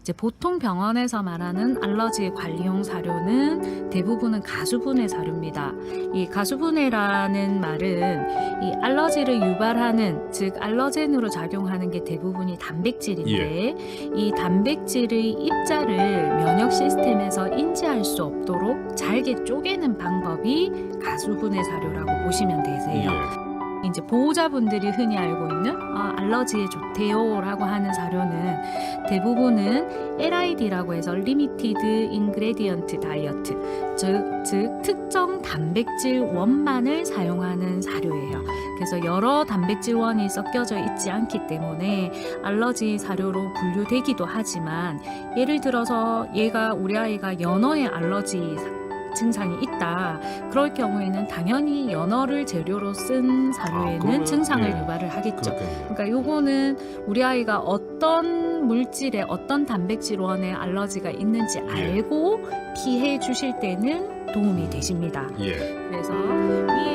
이제 보통 병원에서 말하는 알러지 관리용 사료는 대부분은 가수분해 사료입니다. 이 가수분해라는 말은 이 알러지를 유발하는 즉 알러젠으로 작용하는 게 대부분이 단백질인데 이 단백질의 입자를 면역 시스템에서 인지할 수 없도록 잘게 쪼개는 방법이 가수분해 사료라고 보시면 되세요. 예. 이제 보호자분들이 흔히 알고 있는 아, 알러지에 좋대요라고 하는 사료는 대부분은 LID라고 해서 Limited Ingredient Diet 즉, 즉 특정 단백질 원만을 사용하는 사료예요. 그래서 여러 단백질 원이 섞여져 있지 않기 때문에 알러지 사료로 분류되기도 하지만 예를 들어서 얘가 우리 아이가 연어에 알러지 증상이 있다. 그럴 경우에는 당연히 연어를 재료로 쓴 사료에는 아, 증상을 예. 유발을 하겠죠. 그렇군요. 그러니까 요거는 우리 아이가 어떤 물질에 어떤 단백질 원에 알러지가 있는지 예. 알고 피해 주실 때는 도움이 되십니다. 예. 그래서 위에